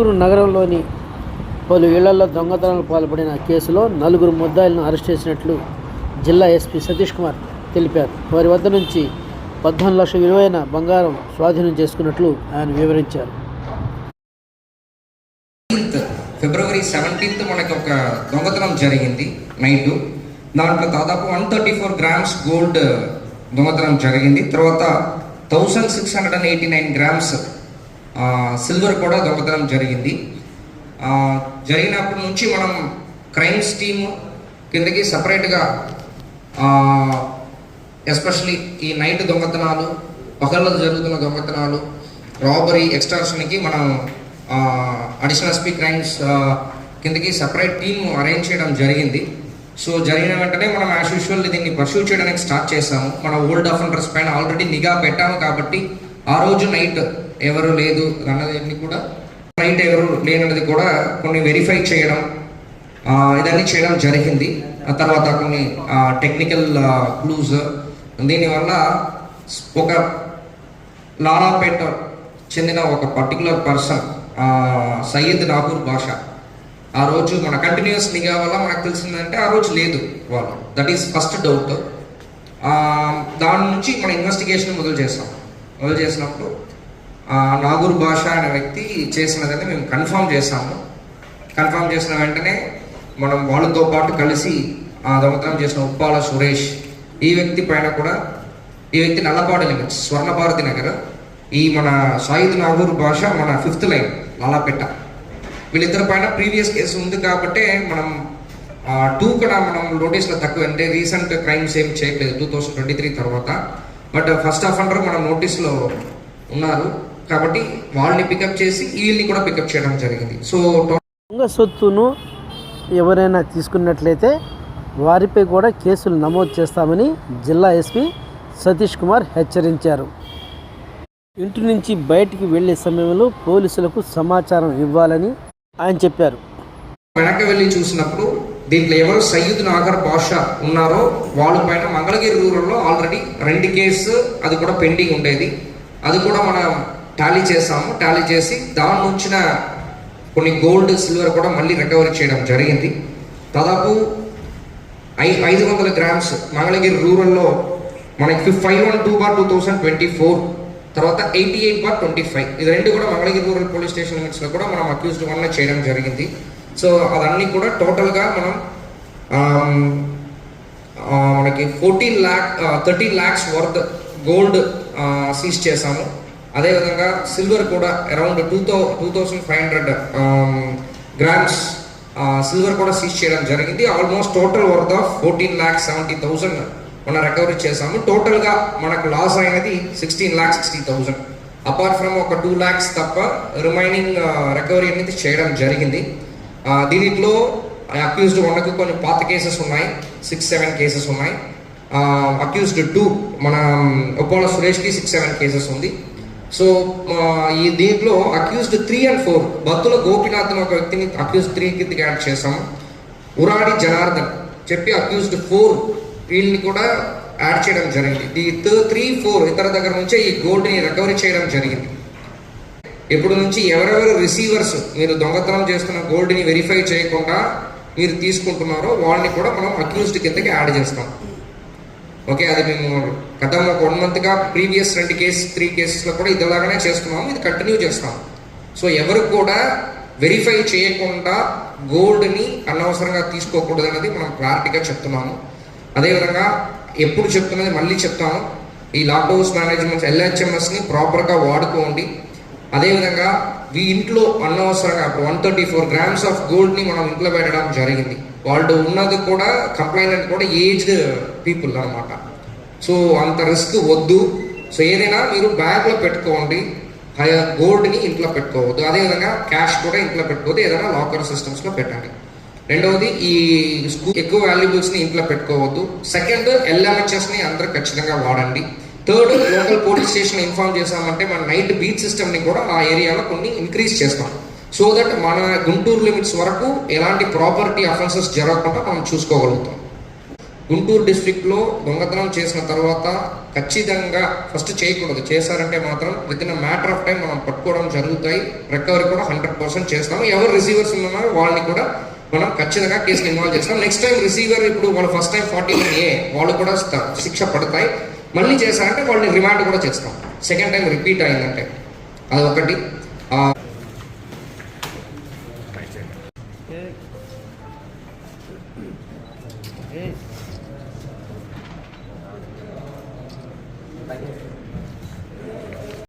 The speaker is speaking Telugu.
గుంటూరు నగరంలోని పలు ఇళ్ళలో దొంగతనాలు పాల్పడిన కేసులో నలుగురు ముద్దాయిలను అరెస్ట్ చేసినట్లు జిల్లా ఎస్పీ సతీష్ కుమార్ తెలిపారు. వారి వద్ద నుంచి పద్నాలుగు లక్షల విలువైన బంగారం స్వాధీనం చేసుకున్నట్లు ఆయన వివరించారు. ఫిబ్రవరి సెవెంటీన్త్ మనకి ఒక దొంగతనం జరిగింది నైట్. దాంట్లో దాదాపు one thirty four grams gold దొంగతనం జరిగింది. తర్వాత thousand six hundred and eighty nine grams silver కూడా దొంగతనం జరిగింది. జరిగినప్పటి నుంచి మనం క్రైమ్స్ టీమ్ కిందకి సపరేట్గా ఎస్పెషలీ ఈ నైట్ దొంగతనాలు పగళ్ళలో జరుగుతున్న దొంగతనాలు రాబరీ ఎక్స్టార్షన్కి మనం అడిషనల్ ఎస్పీ క్రైమ్స్ కిందకి సపరేట్ టీమ్ అరేంజ్ చేయడం జరిగింది. సో జరిగిన వెంటనే మనం యాజ్ యూజువల్ దీన్ని పర్సూ చేయడానికి స్టార్ట్ చేసాము మన ఓల్డ్ అఫెండర్స్ పైన ఆల్రెడీ నిఘా పెట్టాము కాబట్టి ఆ రోజు నైట్ ఎవరు లేదు అన్నది కూడా నైట్ ఎవరు లేనన్నది కూడా కొన్ని వెరిఫై చేయడం ఇదన్నీ చేయడం జరిగింది. ఆ తర్వాత కొన్ని టెక్నికల్ క్లూస్ దీనివల్ల ఒక లాలాపేట చెందిన ఒక పర్టికులర్ పర్సన్ సయ్యద్ నాగూర్ భాష. ఆ రోజు మన కంటిన్యూస్ నిఘా వల్ల మనకు తెలిసిందంటే ఆ రోజు లేదు వాళ్ళు. దట్ ఈస్ ఫస్ట్ డౌట్ దాని నుంచి మన ఇన్వెస్టిగేషన్ మొదలు చేస్తాం. మొదలు చేసినప్పుడు నాగూర్ భాష అనే వ్యక్తి చేసినదని మేము కన్ఫర్మ్ చేసాము కన్ఫర్మ్ చేసిన వెంటనే మనం వాళ్ళతో పాటు కలిసి ఆ దొంగతనం చేసిన ఉప్పాల సురేష్ ఈ వ్యక్తి పైన కూడా ఈ వ్యక్తి నల్లపాడు లిమిట్స్ స్వర్ణభారతి నగర్ ఈ మన సాయిద్ నాగూర్ భాష మన ఫిఫ్త్ లైన్ లాలాపేట. వీళ్ళిద్దరి పైన ప్రీవియస్ కేసు ఉంది కాబట్టి మనం టూ కూడా మనం నోటీస్లో తక్కువ అంటే రీసెంట్ క్రైమ్స్ ఏం చేయట్లేదు టూ థౌసండ్ ట్వంటీ త్రీ తర్వాత. బట్ ఫస్ట్ ఆఫ్ అండర్ మనం నోటీస్లో ఉన్నారు. కాబట్టి వాళ్ళని పికప్ చేసి వీళ్ళని కూడా పికప్ చేయడం జరిగింది. సో దొంగ సొత్తును ఎవరైనా తీసుకున్నట్లయితే వారిపై కూడా కేసులు నమోదు చేస్తామని జిల్లా ఎస్పీ సతీష్ కుమార్ హెచ్చరించారు. ఇంటి నుంచి బయటికి వెళ్ళే సమయంలో పోలీసులకు సమాచారం ఇవ్వాలని ఆయన చెప్పారు. వెనక్కి వెళ్ళి చూసినప్పుడు దీంట్లో ఎవరు సయ్యద్ నాగర్ బాషా ఉన్నారో వాళ్ళ పైన మంగళగిరి రూరల్లో ఆల్రెడీ రెండు కేసు అది కూడా పెండింగ్ ఉండేది. అది కూడా మనం టాలీ చేసాము టాలీ చేసి దాని నుంచిన కొన్ని గోల్డ్ సిల్వర్ కూడా మళ్ళీ రికవరీ చేయడం జరిగింది. దాదాపు ఐ ఐదు వందల గ్రామ్స్ మంగళగిరి రూరల్లో మనకి five one two bar two thousand twenty four తర్వాత eighty eight bar twenty five. ఇది రెండు కూడా మంగళగిరి రూరల్ పోలీస్ స్టేషన్ లిమిట్స్లో కూడా మనం అక్యూజ్డ్ వల్ల చేయడం జరిగింది. సో అదన్నీ కూడా టోటల్గా మనం మనకి fourteen lakh thirteen lakhs worth gold seize చేసాము అదేవిధంగా సిల్వర్ కూడా around two thou two thousand five hundred grams silver కూడా సీజ్ చేయడం జరిగింది. Almost total worth of fourteen lakhs seventy thousand మనం రికవరీ చేసాము టోటల్గా మనకు లాస్ అయినది sixteen lakhs sixty thousand. Apart from ఒక టూ ల్యాక్స్ తప్ప రిమైనింగ్ రికవరీ అనేది చేయడం జరిగింది. దీనిలో అక్యూజ్డ్ వన్కి కొన్ని పాత కేసెస్ ఉన్నాయి. సిక్స్ సెవెన్ కేసెస్ ఉన్నాయి. అక్యూజ్డ్ టూ మన ఒప్పోల సురేష్కి సిక్స్ సెవెన్ కేసెస్ ఉంది. సో ఈ దీంట్లో అక్యూజ్డ్ త్రీ అండ్ ఫోర్ భక్తుల గోపినాథ్ అని ఒక వ్యక్తిని అక్యూజ్ త్రీ కిందకి యాడ్ చేసాము ఉరాడి జనార్దన్ చెప్పి అక్యూజ్డ్ ఫోర్ వీళ్ళని కూడా యాడ్ చేయడం జరిగింది. ఈ త్రీ ఫోర్ ఇతర దగ్గర నుంచే ఈ గోల్డ్ని రికవరీ చేయడం జరిగింది. ఇప్పుడు నుంచి ఎవరెవరు రిసీవర్స్ మీరు దొంగతనం చేస్తున్న గోల్డ్ని వెరిఫై చేయకుండా మీరు తీసుకుంటున్నారో వాళ్ళని కూడా మనం అక్యూజ్డ్ కిందకి యాడ్ చేస్తాం. ఓకే అది మేము గత ఒక వన్ మంత్గా ప్రీవియస్ రెండు కేసు త్రీ కేసెస్లో కూడా ఇదిలాగానే చేస్తున్నాము ఇది కంటిన్యూ చేస్తాం సో ఎవరు కూడా వెరిఫై చేయకుండా గోల్డ్ని అనవసరంగా తీసుకోకూడదు అనేది మనం క్లారిటీగా చెప్తున్నాము. అదేవిధంగా ఎప్పుడు చెప్తున్నది మళ్ళీ చెప్తాము. ఈ లాక్డౌన్స్ మేనేజ్మెంట్ ఎల్హెచ్ఎంఎస్ని ప్రాపర్గా వాడుకోండి. అదేవిధంగా మీ ఇంట్లో అనవసరంగా ఇప్పుడు one thirty four grams of గోల్డ్ని మనం ఇంట్లో పెట్టడం జరిగింది. వాళ్ళు ఉన్నది కూడా కంప్లైంట్ కూడా ఏజ్డ్ పీపుల్ అన్నమాట. సో అంత రిస్క్ వద్దు. సో ఏదైనా మీరు బ్యాగ్లో పెట్టుకోండి. గోల్డ్ని ఇంట్లో పెట్టుకోవద్దు. అదేవిధంగా క్యాష్ కూడా ఇంట్లో పెట్టుకోవద్దు. ఏదైనా లాకర్ సిస్టమ్స్లో పెట్టండి. రెండవది ఈ ఎక్కువ వాల్యుబుల్స్ని ఇంట్లో పెట్టుకోవద్దు. సెకండ్ ఎల్ఎంహెచ్ఎస్ని అందరూ ఖచ్చితంగా వాడండి. Third local police station inform చేసామంటే మన నైట్ బీచ్ సిస్టమ్ని కూడా ఆ ఏరియాలో కొన్ని ఇంక్రీజ్ చేస్తాం. సో దట్ మన గుంటూరు లిమిట్స్ వరకు ఎలాంటి ప్రాపర్టీ అఫెన్సెస్ జరగకుండా మనం చూసుకోగలుగుతాం. గుంటూరు డిస్ట్రిక్ట్లో దొంగతనం చేసిన తర్వాత ఖచ్చితంగా ఫస్ట్ చేయకూడదు. చేశారంటే మాత్రం within matter of time మనం పట్టుకోవడం జరుగుతాయి. రికవరీ కూడా హండ్రెడ్ పర్సెంట్ చేస్తాం ఎవరు రిసీవర్స్ ఉన్నారో వాళ్ళని కూడా మనం ఖచ్చితంగా కేసులు ఇన్వాల్వ్ చేస్తాం. నెక్స్ట్ టైం రిసీవర్ ఇప్పుడు వాళ్ళు ఫస్ట్ టైం ఫార్టీ ఏ వాళ్ళు కూడా శిక్ష పడతాయి. మళ్ళీ చేశారంటే వాళ్ళని రిమాండ్ కూడా చేస్తాం. సెకండ్ టైం రిపీట్ అయిందంటే. అది ఒకటి